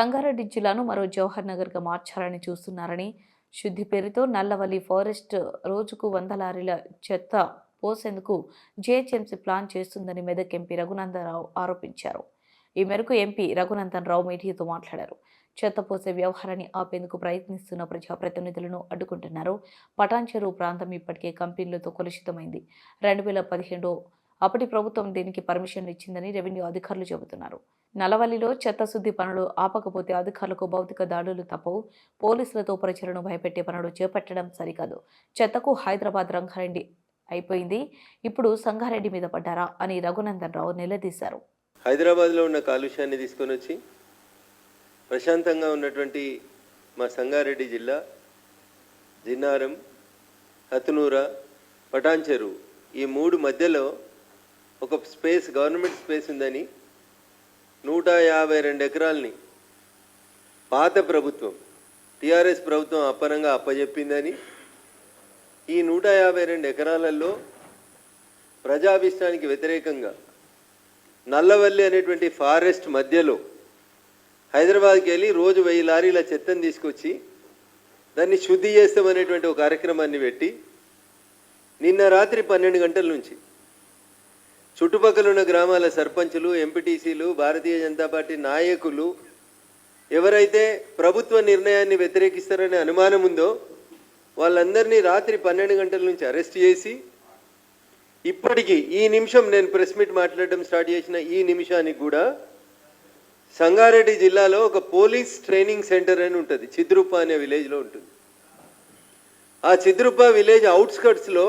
సంగారెడ్డి జిల్లాను మరో జవహర్ నగర్గా మార్చాలని చూస్తున్నారని శుద్ధి పేరుతో నల్లవల్లి ఫారెస్ట్ రోజుకు వంద లారీల చెత్త పోసేందుకు జీహెచ్ఎంసీ ప్లాన్ చేస్తుందని మెదక్ ఎంపీ రఘునందనరావు ఆరోపించారు. ఈ మేరకు ఎంపీ రఘునందన్ రావు మీడియాతో మాట్లాడారు. చెత్త పోసే వ్యవహారాన్ని ఆపేందుకు ప్రయత్నిస్తున్న ప్రజాప్రతినిధులను అడ్డుకుంటున్నారు. పటాన్ చెరువు ప్రాంతం ఇప్పటికే కంపెనీలతో కలుషితమైంది. రెండు వేల పదిహేడులో అప్పటి ప్రభుత్వం దీనికి పర్మిషన్లు ఇచ్చిందని రెవెన్యూ అధికారులు చెబుతున్నారు. నలవల్లిలో చెత్త శుద్ధి పనులు ఆపకపోతే అధికారులకు భౌతిక దాడులు తప్పవు. పోలీసులతో ప్రజలను భయపెట్టే పనులు చేపట్టడం సరికాదు. చెత్తకు హైదరాబాద్ రంగారెడ్డి అయిపోయింది. ఇప్పుడు సంగారెడ్డి మీద పడ్డారా అని రఘునందన్ రావు నిలదీశారు. హైదరాబాద్లో ఉన్న కాలుష్యాన్ని తీసుకొని వచ్చి ప్రశాంతంగా ఉన్నటువంటి మా సంగారెడ్డి జిల్లా జిన్నారం హతునూర పటాన్చెరు ఈ మూడు మధ్యలో ఒక స్పేస్ గవర్నమెంట్ స్పేస్ ఉందని నూట యాభై రెండు ఎకరాలని పాత ప్రభుత్వం టీఆర్ఎస్ ప్రభుత్వం అప్పనంగా అప్పజెప్పిందని ఈ నూట యాభై రెండు ఎకరాలలో ప్రజాభిష్టానికి వ్యతిరేకంగా నల్లవల్లి అనేటువంటి ఫారెస్ట్ మధ్యలో హైదరాబాద్కి వెళ్ళి రోజు వెయ్యి లారీల చెత్తను తీసుకొచ్చి దాన్ని శుద్ధి చేస్తామనేటువంటి ఒక కార్యక్రమాన్ని పెట్టి నిన్న రాత్రి పన్నెండు గంటల నుంచి చుట్టుపక్కల ఉన్న గ్రామాల సర్పంచులు ఎంపీటీసీలు భారతీయ జనతా పార్టీ నాయకులు ఎవరైతే ప్రభుత్వ నిర్ణయాన్ని వ్యతిరేకిస్తారనే అనుమానం ఉందో వాళ్ళందరినీ రాత్రి పన్నెండు గంటల నుంచి అరెస్ట్ చేసి ఇప్పటికీ ఈ నిమిషం నేను ప్రెస్ మీట్ మాట్లాడడం స్టార్ట్ చేసిన ఈ నిమిషానికి కూడా సంగారెడ్డి జిల్లాలో ఒక పోలీస్ ట్రైనింగ్ సెంటర్ అని ఉంటుంది. చిద్రుప్ప అనే విలేజ్లో ఉంటుంది. ఆ చిద్రుప్ప విలేజ్ అవుట్స్కట్స్లో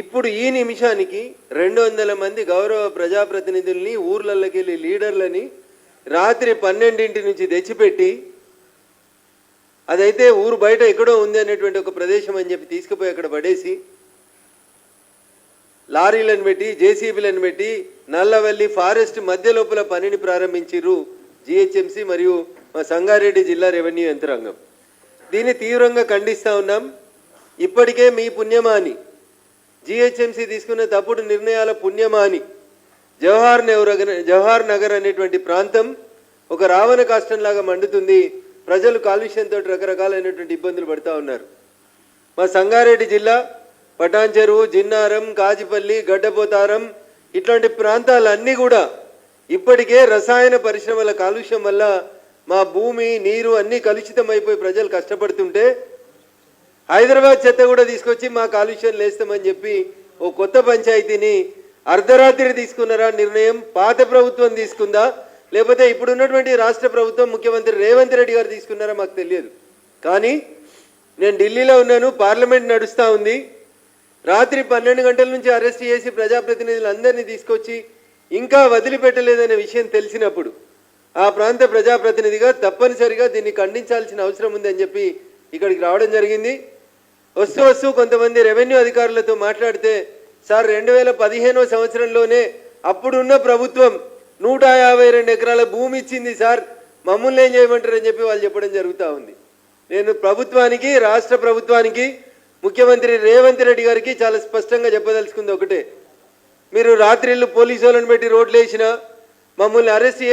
ఇప్పుడు ఈ నిమిషానికి రెండు వందల మంది గౌరవ ప్రజాప్రతినిధుల్ని ఊర్లలోకి వెళ్ళి లీడర్లని రాత్రి పన్నెండింటి నుంచి తెచ్చిపెట్టి అదైతే ఊరు బయట ఎక్కడో ఉంది అనేటువంటి ఒక ప్రదేశం అని చెప్పి తీసుకుపోయి అక్కడ పడేసి లారీలను పెట్టి జేసీబీలను పెట్టి నల్లవల్లి ఫారెస్ట్ మధ్య లోపల పనిని ప్రారంభించిర్రు జిహెచ్ఎంసి మరియు మా సంగారెడ్డి జిల్లా రెవెన్యూ యంత్రాంగం. దీన్ని తీవ్రంగా ఖండిస్తా ఉన్నాం. ఇప్పటికే మీ పుణ్యమాని జిహెచ్ఎంసి తీసుకున్న తప్పుడు నిర్ణయాల పుణ్యమాని. జవహర్ నెహ్రూ జవహర్ నగర్ అనేటువంటి ప్రాంతం ఒక రావణ కాష్టంలాగా మండుతుంది. ప్రజలు కాలుష్యంతో రకరకాలైనటువంటి ఇబ్బందులు పడుతూ ఉన్నారు. మా సంగారెడ్డి జిల్లా పటాన్ చెరువు జిన్నారం కాజిపల్లి గడ్డపోతారం ఇట్లాంటి ప్రాంతాలన్నీ కూడా ఇప్పటికే రసాయన పరిశ్రమల కాలుష్యం వల్ల మా భూమి నీరు అన్నీ కలుషితమైపోయి ప్రజలు కష్టపడుతుంటే హైదరాబాద్ చెత్త కూడా తీసుకొచ్చి మా కాలుష్యం లేస్తామని చెప్పి ఓ కొత్త పంచాయతీని అర్ధరాత్రి తీసుకున్నారా నిర్ణయం? పాత ప్రభుత్వం తీసుకుందా? లేకపోతే ఇప్పుడున్నటువంటి రాష్ట్ర ప్రభుత్వం ముఖ్యమంత్రి రేవంత్ రెడ్డి గారు తీసుకున్నారా మాకు తెలియదు. కానీ నేను ఢిల్లీలో ఉన్నాను పార్లమెంట్ నడుస్తూ ఉంది. రాత్రి పన్నెండు గంటల నుంచి అరెస్ట్ చేసి ప్రజాప్రతినిధులందరినీ తీసుకొచ్చి ఇంకా వదిలిపెట్టలేదనే విషయం తెలిసినప్పుడు ఆ ప్రాంత ప్రజాప్రతినిధిగా తప్పనిసరిగా దీన్ని ఖండించాల్సిన అవసరం ఉంది అని చెప్పి ఇక్కడికి రావడం జరిగింది. వస్తూ వస్తూ కొంతమంది రెవెన్యూ అధికారులతో మాట్లాడితే సార్ రెండు వేల పదిహేనో సంవత్సరంలోనే అప్పుడున్న ప్రభుత్వం నూట యాభై రెండు ఎకరాల భూమి ఇచ్చింది సార్. మమ్మల్ని ఏం చేయమంటారని చెప్పి వాళ్ళు చెప్పడం జరుగుతూ ఉంది. నేను ప్రభుత్వానికి రాష్ట్ర ప్రభుత్వానికి ముఖ్యమంత్రి రేవంత్ రెడ్డి గారికి చాలా స్పష్టంగా చెప్పదలుచుకుంది ఒకటే. మీరు రాత్రిళ్ళు పోలీసు వాళ్ళని పెట్టి రోడ్లు వేసినా మమ్మల్ని అరెస్ట్